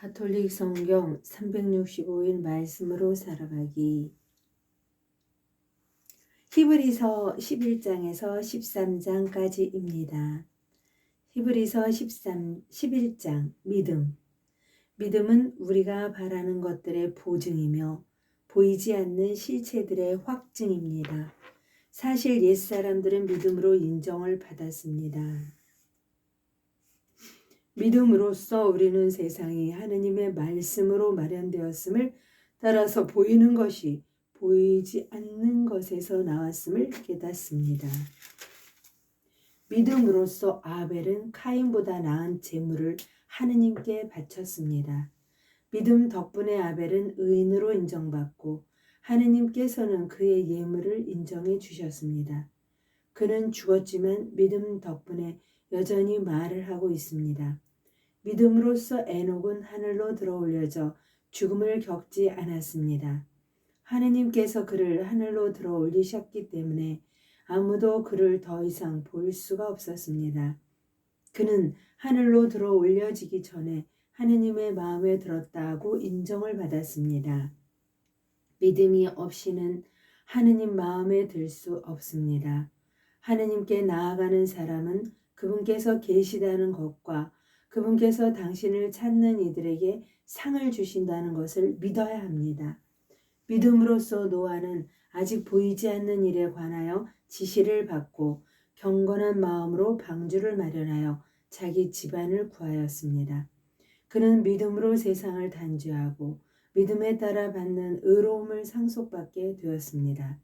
가톨릭 성경 365일 말씀으로 살아가기. 히브리서 11장에서 13장까지입니다. 히브리서 13, 11장 믿음. 믿음은 우리가 바라는 것들의 보증이며 보이지 않는 실체들의 확증입니다. 사실 옛사람들은 믿음으로 인정을 받았습니다. 믿음으로써 우리는 세상이 하느님의 말씀으로 마련되었음을 따라서 보이는 것이 보이지 않는 것에서 나왔음을 깨닫습니다. 믿음으로써 아벨은 카인보다 나은 제물을 하느님께 바쳤습니다. 믿음 덕분에 아벨은 의인으로 인정받고 하느님께서는 그의 예물을 인정해 주셨습니다. 그는 죽었지만 믿음 덕분에 여전히 말을 하고 있습니다. 믿음으로써 에녹은 하늘로 들어올려져 죽음을 겪지 않았습니다. 하느님께서 그를 하늘로 들어올리셨기 때문에 아무도 그를 더 이상 볼 수가 없었습니다. 그는 하늘로 들어올려지기 전에 하느님의 마음에 들었다고 인정을 받았습니다. 믿음이 없이는 하느님 마음에 들 수 없습니다. 하느님께 나아가는 사람은 그분께서 계시다는 것과 그분께서 당신을 찾는 이들에게 상을 주신다는 것을 믿어야 합니다. 믿음으로써 노아는 아직 보이지 않는 일에 관하여 지시를 받고 경건한 마음으로 방주를 마련하여 자기 집안을 구하였습니다. 그는 믿음으로 세상을 단죄하고 믿음에 따라 받는 의로움을 상속받게 되었습니다.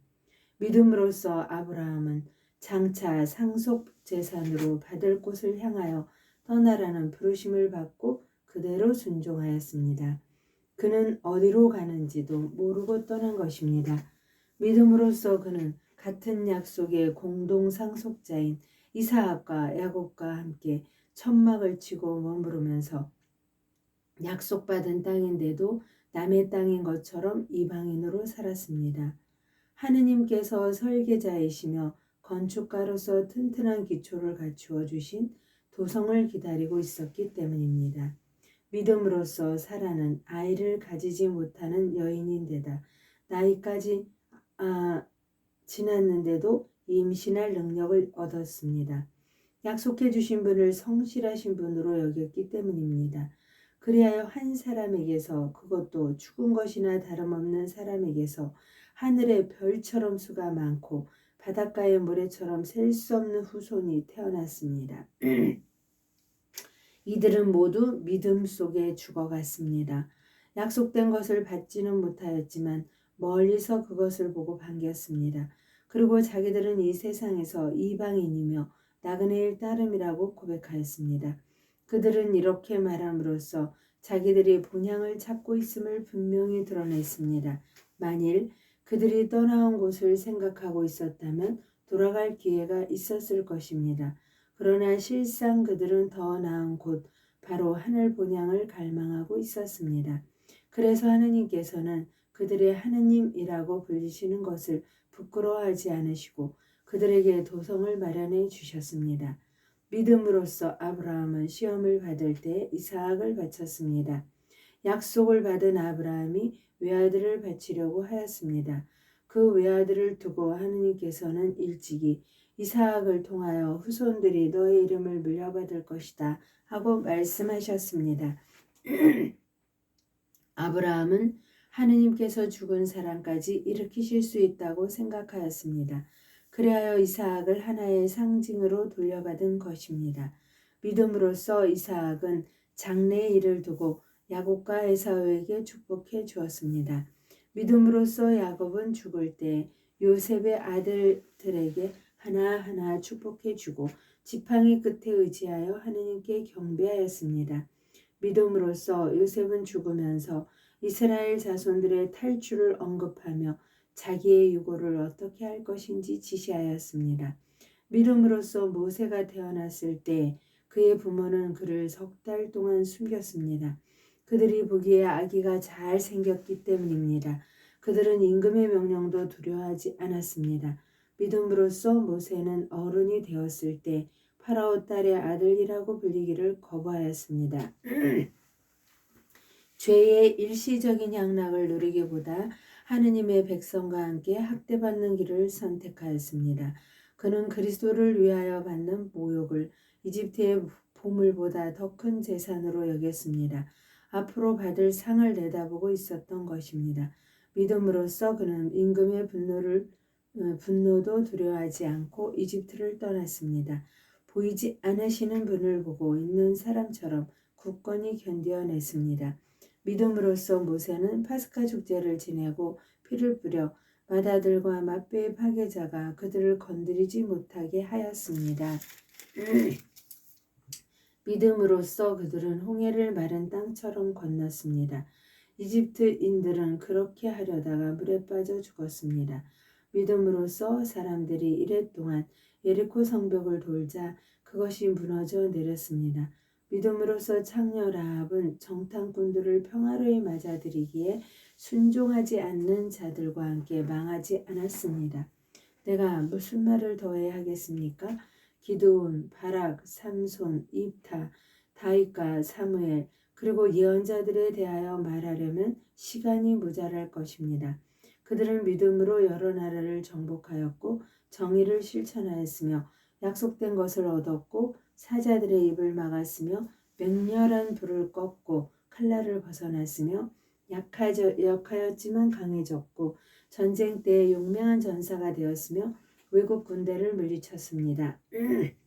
믿음으로써 아브라함은 장차 상속 재산으로 받을 곳을 향하여 떠나라는 부르심을 받고 그대로 순종하였습니다. 그는 어디로 가는지도 모르고 떠난 것입니다. 믿음으로써 그는 같은 약속의 공동 상속자인 이사학과 야곱과 함께 천막을 치고 머무르면서 약속받은 땅인데도 남의 땅인 것처럼 이방인으로 살았습니다. 하느님께서 설계자이시며 건축가로서 튼튼한 기초를 갖추어 주신 도성을 기다리고 있었기 때문입니다. 믿음으로써 사라는 아이를 가지지 못하는 여인인데다 나이까지 아, 지났는데도 임신할 능력을 얻었습니다. 약속해 주신 분을 성실하신 분으로 여겼기 때문입니다. 그리하여 한 사람에게서 그것도 죽은 것이나 다름없는 사람에게서 하늘의 별처럼 수가 많고 바닷가의 모래처럼 셀 수 없는 후손이 태어났습니다. 이들은 모두 믿음 속에 죽어갔습니다. 약속된 것을 받지는 못하였지만 멀리서 그것을 보고 반겼습니다. 그리고 자기들은 이 세상에서 이방인이며 나그네일 따름이라고 고백하였습니다. 그들은 이렇게 말함으로써 자기들이 본향을 찾고 있음을 분명히 드러냈습니다. 만일 그들이 떠나온 곳을 생각하고 있었다면 돌아갈 기회가 있었을 것입니다. 그러나 실상 그들은 더 나은 곳, 바로 하늘 본향을 갈망하고 있었습니다. 그래서 하느님께서는 그들의 하느님이라고 불리시는 것을 부끄러워하지 않으시고 그들에게 도성을 마련해 주셨습니다. 믿음으로써 아브라함은 시험을 받을 때 이삭을 바쳤습니다. 약속을 받은 아브라함이 외아들을 바치려고 하였습니다. 그 외아들을 두고 하느님께서는 일찍이 이삭을 통하여 후손들이 너의 이름을 물려받을 것이다 하고 말씀하셨습니다. 아브라함은 하느님께서 죽은 사람까지 일으키실 수 있다고 생각하였습니다. 그리하여 이삭을 하나의 상징으로 돌려받은 것입니다. 믿음으로써 이삭은 장래의 일을 두고 야곱과 에사오에게 축복해 주었습니다. 믿음으로써 야곱은 죽을 때 요셉의 아들들에게 하나하나 축복해 주고 지팡이 끝에 의지하여 하느님께 경배하였습니다. 믿음으로써 요셉은 죽으면서 이스라엘 자손들의 탈출을 언급하며 자기의 유고를 어떻게 할 것인지 지시하였습니다. 믿음으로써 모세가 태어났을 때 그의 부모는 그를 석 달 동안 숨겼습니다. 그들이 보기에 아기가 잘 생겼기 때문입니다. 그들은 임금의 명령도 두려워하지 않았습니다. 믿음으로써 모세는 어른이 되었을 때 파라오 딸의 아들이라고 불리기를 거부하였습니다. 죄의 일시적인 향락을 누리기보다 하느님의 백성과 함께 학대받는 길을 선택하였습니다. 그는 그리스도를 위하여 받는 모욕을 이집트의 보물보다 더 큰 재산으로 여겼습니다. 앞으로 받을 상을 내다보고 있었던 것입니다. 믿음으로써 그는 임금의 분노를 어, 분노도 두려워하지 않고 이집트를 떠났습니다. 보이지 않으시는 분을 보고 있는 사람처럼 굳건히 견뎌냈습니다. 믿음으로써 모세는 파스카 축제를 지내고 피를 뿌려 마다들과 맛배의 파괴자가 그들을 건드리지 못하게 하였습니다. 믿음으로써 그들은 홍해를 마른 땅처럼 건넜습니다. 이집트인들은 그렇게 하려다가 물에 빠져 죽었습니다. 믿음으로써 사람들이 이랫동안 예리코 성벽을 돌자 그것이 무너져 내렸습니다. 믿음으로써 창녀 라합은 정탐꾼들을 평화로이 맞아들이기에 순종하지 않는 자들과 함께 망하지 않았습니다. 내가 무슨 말을 더해야 하겠습니까? 기드온, 바락, 삼손, 입타, 다윗과 사무엘 그리고 예언자들에 대하여 말하려면 시간이 모자랄 것입니다. 그들은 믿음으로 여러 나라를 정복하였고 정의를 실천하였으며 약속된 것을 얻었고 사자들의 입을 막았으며 맹렬한 불을 껐고 칼날을 벗어났으며 약하저, 약하였지만 강해졌고 전쟁 때 용맹한 전사가 되었으며 외국 군대를 물리쳤습니다.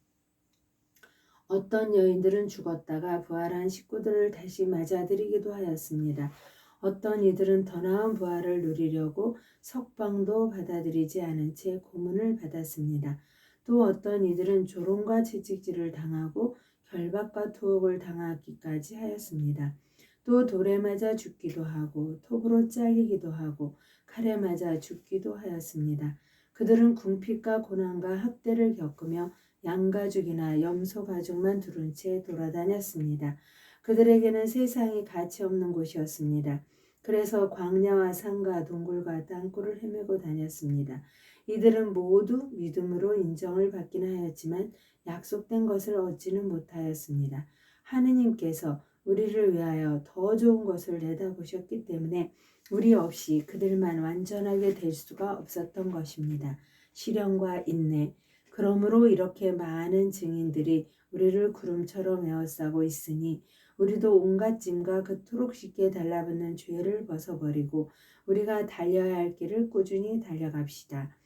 어떤 여인들은 죽었다가 부활한 식구들을 다시 맞아들이기도 하였습니다. 어떤 이들은 더 나은 부활을 누리려고 석방도 받아들이지 않은 채 고문을 받았습니다. 또 어떤 이들은 조롱과 채찍질을 당하고 결박과 투옥을 당하기까지 하였습니다. 또 돌에 맞아 죽기도 하고 톱으로 잘리기도 하고 칼에 맞아 죽기도 하였습니다. 그들은 궁핍과 고난과 학대를 겪으며 양가죽이나 염소 가죽만 두른 채 돌아다녔습니다. 그들에게는 세상이 가치 없는 곳이었습니다. 그래서 광야와 산과 동굴과 땅굴을 헤매고 다녔습니다. 이들은 모두 믿음으로 인정을 받기는 하였지만 약속된 것을 얻지는 못하였습니다. 하느님께서 우리를 위하여 더 좋은 것을 내다보셨기 때문에 우리 없이 그들만 완전하게 될 수가 없었던 것입니다. 시련과 인내, 그러므로 이렇게 많은 증인들이 우리를 구름처럼 에워싸고 있으니 우리도 온갖 짐과 그토록 쉽게 달라붙는 죄를 벗어버리고 우리가 달려야 할 길을 꾸준히 달려갑시다.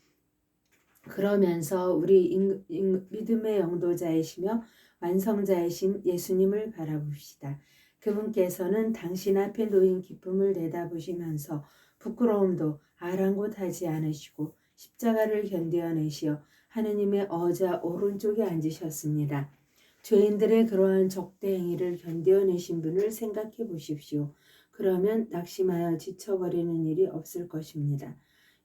그러면서 우리 인, 인, 믿음의 영도자이시며 완성자이신 예수님을 바라봅시다. 그분께서는 당신 앞에 놓인 기쁨을 내다보시면서 부끄러움도 아랑곳하지 않으시고 십자가를 견디어내시어 하느님의 어자 오른쪽에 앉으셨습니다. 죄인들의 그러한 적대 행위를 견뎌내신 분을 생각해 보십시오. 그러면 낙심하여 지쳐버리는 일이 없을 것입니다.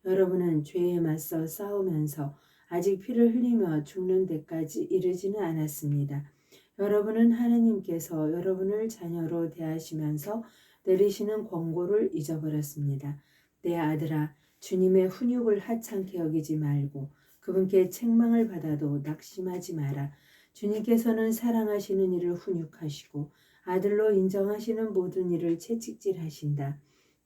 여러분은 죄에 맞서 싸우면서 아직 피를 흘리며 죽는 데까지 이르지는 않았습니다. 여러분은 하느님께서 여러분을 자녀로 대하시면서 내리시는 권고를 잊어버렸습니다. 내 아들아, 주님의 훈육을 하찮게 여기지 말고 그분께 책망을 받아도 낙심하지 마라. 주님께서는 사랑하시는 이를 훈육하시고 아들로 인정하시는 모든 일을 채찍질하신다.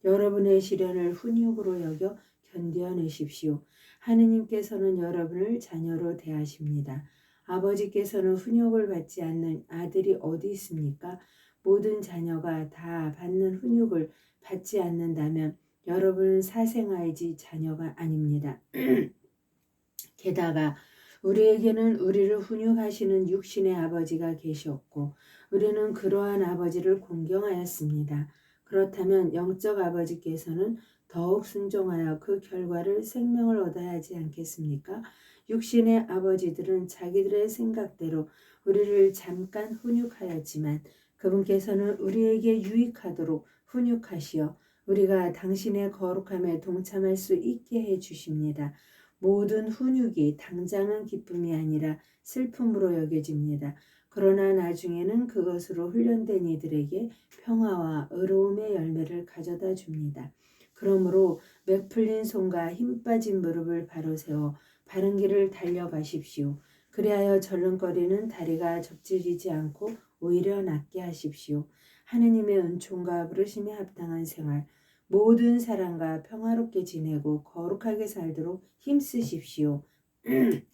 여러분의 시련을 훈육으로 여겨 견뎌내십시오. 하느님께서는 여러분을 자녀로 대하십니다. 아버지께서는 훈육을 받지 않는 아들이 어디 있습니까? 모든 자녀가 다 받는 훈육을 받지 않는다면 여러분은 사생아이지 자녀가 아닙니다. 게다가 우리에게는 우리를 훈육하시는 육신의 아버지가 계셨고 우리는 그러한 아버지를 공경하였습니다. 그렇다면 영적 아버지께서는 더욱 순종하여 그 결과를 생명을 얻어야 하지 않겠습니까? 육신의 아버지들은 자기들의 생각대로 우리를 잠깐 훈육하였지만 그분께서는 우리에게 유익하도록 훈육하시어 우리가 당신의 거룩함에 동참할 수 있게 해 주십니다. 모든 훈육이 당장은 기쁨이 아니라 슬픔으로 여겨집니다. 그러나 나중에는 그것으로 훈련된 이들에게 평화와 의로움의 열매를 가져다 줍니다. 그러므로 맥 풀린 손과 힘 빠진 무릎을 바로 세워 바른 길을 달려가십시오. 그리하여 절름거리는 다리가 접질리지 않고 오히려 낫게 하십시오. 하느님의 은총과 부르심에 합당한 생활, 모든 사람과 평화롭게 지내고 거룩하게 살도록 힘쓰십시오.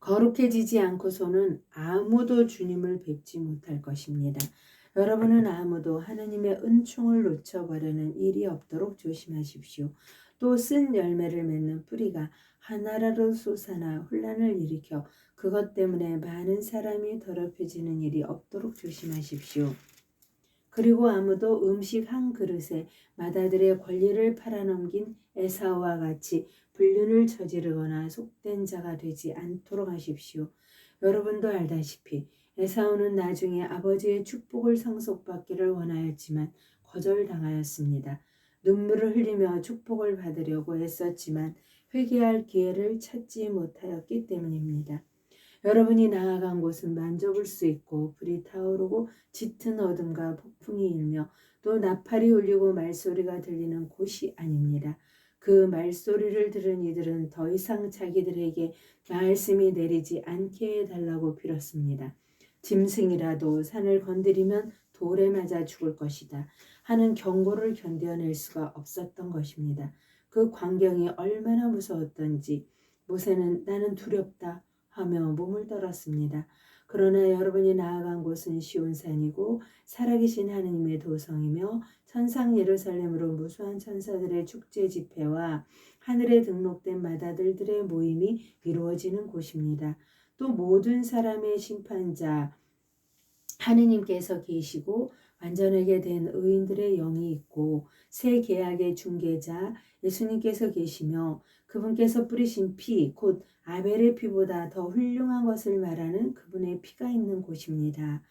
거룩해지지 않고서는 아무도 주님을 뵙지 못할 것입니다. 여러분은 아무도 하나님의 은총을 놓쳐버리는 일이 없도록 조심하십시오. 또 쓴 열매를 맺는 뿌리가 하나라로 솟아나 혼란을 일으켜 그것 때문에 많은 사람이 더럽혀지는 일이 없도록 조심하십시오. 그리고 아무도 음식 한 그릇에 마다들의 권리를 팔아넘긴 에사오와 같이 불륜을 저지르거나 속된 자가 되지 않도록 하십시오. 여러분도 알다시피 에사오는 나중에 아버지의 축복을 상속받기를 원하였지만 거절당하였습니다. 눈물을 흘리며 축복을 받으려고 애썼지만 회개할 기회를 찾지 못하였기 때문입니다. 여러분이 나아간 곳은 만져볼 수 있고 불이 타오르고 짙은 어둠과 폭풍이 일며 또 나팔이 울리고 말소리가 들리는 곳이 아닙니다. 그 말소리를 들은 이들은 더 이상 자기들에게 말씀이 내리지 않게 해달라고 빌었습니다. 짐승이라도 산을 건드리면 돌에 맞아 죽을 것이다 하는 경고를 견뎌낼 수가 없었던 것입니다. 그 광경이 얼마나 무서웠던지 모세는 나는 두렵다 하며 몸을 떨었습니다. 그러나 여러분이 나아간 곳은 시온산이고 살아계신 하느님의 도성이며 천상 예루살렘으로 무수한 천사들의 축제 집회와 하늘에 등록된 마다들들의 모임이 이루어지는 곳입니다. 또 모든 사람의 심판자 하느님께서 계시고 완전하게 된 의인들의 영이 있고 새 계약의 중개자 예수님께서 계시며 그분께서 뿌리신 피, 곧 아벨의 피보다 더 훌륭한 것을 말하는 그분의 피가 있는 곳입니다.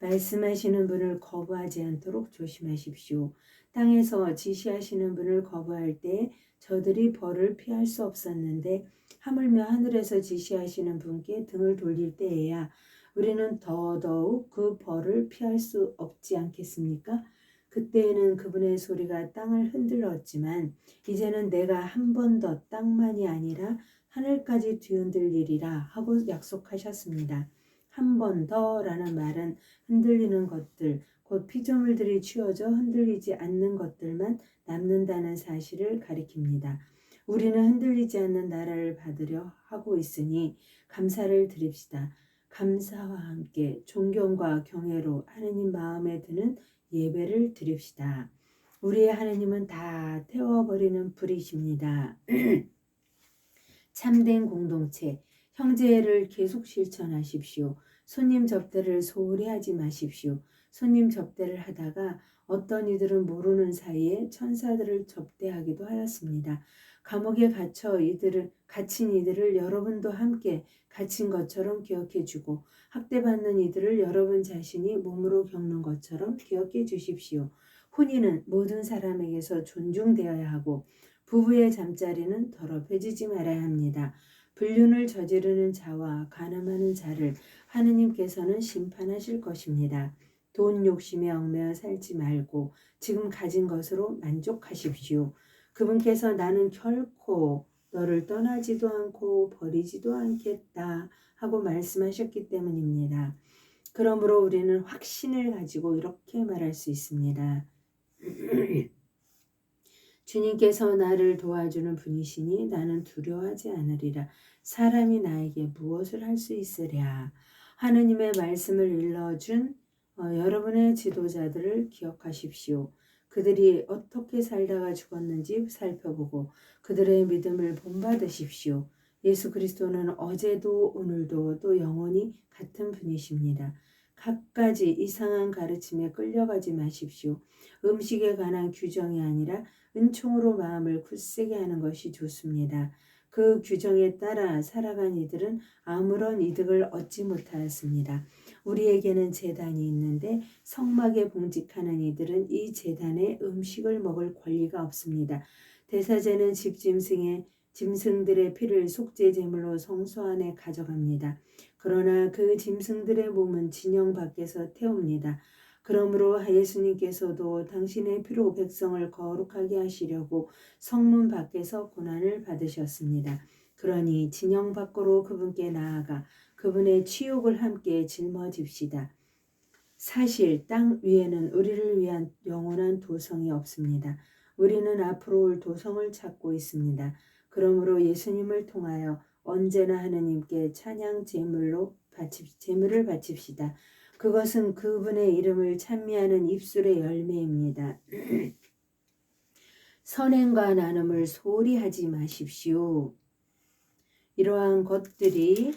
말씀하시는 분을 거부하지 않도록 조심하십시오. 땅에서 지시하시는 분을 거부할 때 저들이 벌을 피할 수 없었는데 하물며 하늘에서 지시하시는 분께 등을 돌릴 때에야 우리는 더더욱 그 벌을 피할 수 없지 않겠습니까? 그때에는 그분의 소리가 땅을 흔들었지만 이제는 내가 한 번 더 땅만이 아니라 하늘까지 뒤흔들리리라 하고 약속하셨습니다. 한 번 더라는 말은 흔들리는 것들, 곧 피조물들이 치워져 흔들리지 않는 것들만 남는다는 사실을 가리킵니다. 우리는 흔들리지 않는 나라를 받으려 하고 있으니 감사를 드립시다. 감사와 함께 존경과 경외로 하느님 마음에 드는 예배를 드립시다. 우리의 하느님은 다 태워버리는 불이십니다. 참된 공동체, 형제를 계속 실천하십시오. 손님 접대를 소홀히 하지 마십시오. 손님 접대를 하다가 어떤 이들은 모르는 사이에 천사들을 접대하기도 하였습니다. 감옥에 갇혀 이들을 갇힌 이들을 여러분도 함께 갇힌 것처럼 기억해 주고 학대받는 이들을 여러분 자신이 몸으로 겪는 것처럼 기억해 주십시오. 혼인은 모든 사람에게서 존중되어야 하고 부부의 잠자리는 더럽혀지지 말아야 합니다. 불륜을 저지르는 자와 가늠하는 자를 하느님께서는 심판하실 것입니다. 돈 욕심에 얽매여 살지 말고 지금 가진 것으로 만족하십시오. 그분께서 나는 결코 너를 떠나지도 않고 버리지도 않겠다 하고 말씀하셨기 때문입니다. 그러므로 우리는 확신을 가지고 이렇게 말할 수 있습니다. 주님께서 나를 도와주는 분이시니 나는 두려워하지 않으리라. 사람이 나에게 무엇을 할 수 있으랴. 하느님의 말씀을 일러준 어, 여러분의 지도자들을 기억하십시오. 그들이 어떻게 살다가 죽었는지 살펴보고 그들의 믿음을 본받으십시오. 예수 그리스도는 어제도 오늘도 또 영원히 같은 분이십니다. 갖가지 이상한 가르침에 끌려가지 마십시오. 음식에 관한 규정이 아니라 은총으로 마음을 굳세게 하는 것이 좋습니다. 그 규정에 따라 살아간 이들은 아무런 이득을 얻지 못하였습니다. 우리에게는 재단이 있는데 성막에 봉직하는 이들은 이 재단의 음식을 먹을 권리가 없습니다. 대사제는 집짐승의 짐승들의 피를 속죄 제물로 성소 안에 가져갑니다. 그러나 그 짐승들의 몸은 진영 밖에서 태웁니다. 그러므로 예수님께서도 당신의 피로 백성을 거룩하게 하시려고 성문 밖에서 고난을 받으셨습니다. 그러니 진영 밖으로 그분께 나아가 그분의 치욕을 함께 짊어집시다. 사실 땅 위에는 우리를 위한 영원한 도성이 없습니다. 우리는 앞으로 올 도성을 찾고 있습니다. 그러므로 예수님을 통하여 언제나 하느님께 찬양 제물로 바치, 제물을 바칩시다. 그것은 그분의 이름을 찬미하는 입술의 열매입니다. 선행과 나눔을 소홀히 하지 마십시오. 이러한 것들이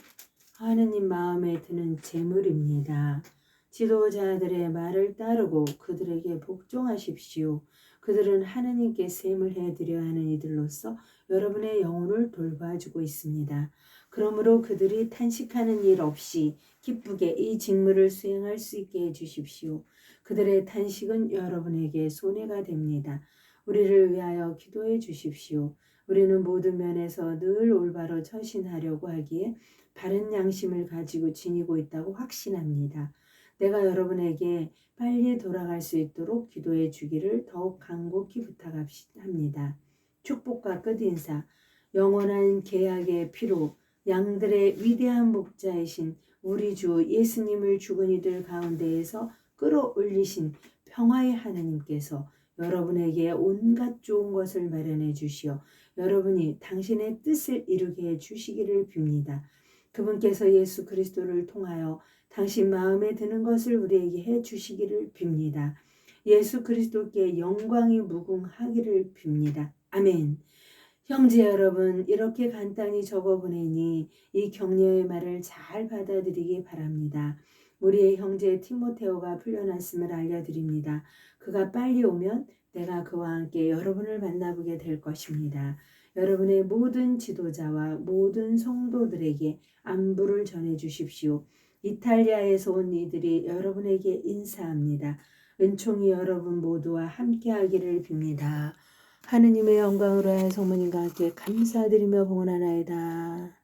하느님 마음에 드는 제물입니다. 지도자들의 말을 따르고 그들에게 복종하십시오. 그들은 하느님께 셈을 해드려야 하는 이들로서 여러분의 영혼을 돌봐주고 있습니다. 그러므로 그들이 탄식하는 일 없이 기쁘게 이 직무를 수행할 수 있게 해주십시오. 그들의 탄식은 여러분에게 손해가 됩니다. 우리를 위하여 기도해 주십시오. 우리는 모든 면에서 늘 올바로 처신하려고 하기에 바른 양심을 가지고 지니고 있다고 확신합니다. 내가 여러분에게 빨리 돌아갈 수 있도록 기도해 주기를 더욱 간곡히 부탁합니다. 축복과 끝인사, 영원한 계약의 피로 양들의 위대한 목자이신 우리 주 예수님을 죽은 이들 가운데에서 끌어올리신 평화의 하나님께서 여러분에게 온갖 좋은 것을 마련해 주시어 여러분이 당신의 뜻을 이루게 해 주시기를 빕니다. 그분께서 예수 그리스도를 통하여 당신 마음에 드는 것을 우리에게 해 주시기를 빕니다. 예수 그리스도께 영광이 무궁하기를 빕니다. 아멘. 형제 여러분, 이렇게 간단히 적어 보내니 이 격려의 말을 잘 받아들이기 바랍니다. 우리의 형제 티모테오가 풀려났음을 알려드립니다. 그가 빨리 오면 내가 그와 함께 여러분을 만나보게 될 것입니다. 여러분의 모든 지도자와 모든 성도들에게 안부를 전해 주십시오. 이탈리아에서 온 이들이 여러분에게 인사합니다. 은총이 여러분 모두와 함께하기를 빕니다. 하느님의 영광으로 하여 성모님과 함께 감사드리며 봉헌하나이다.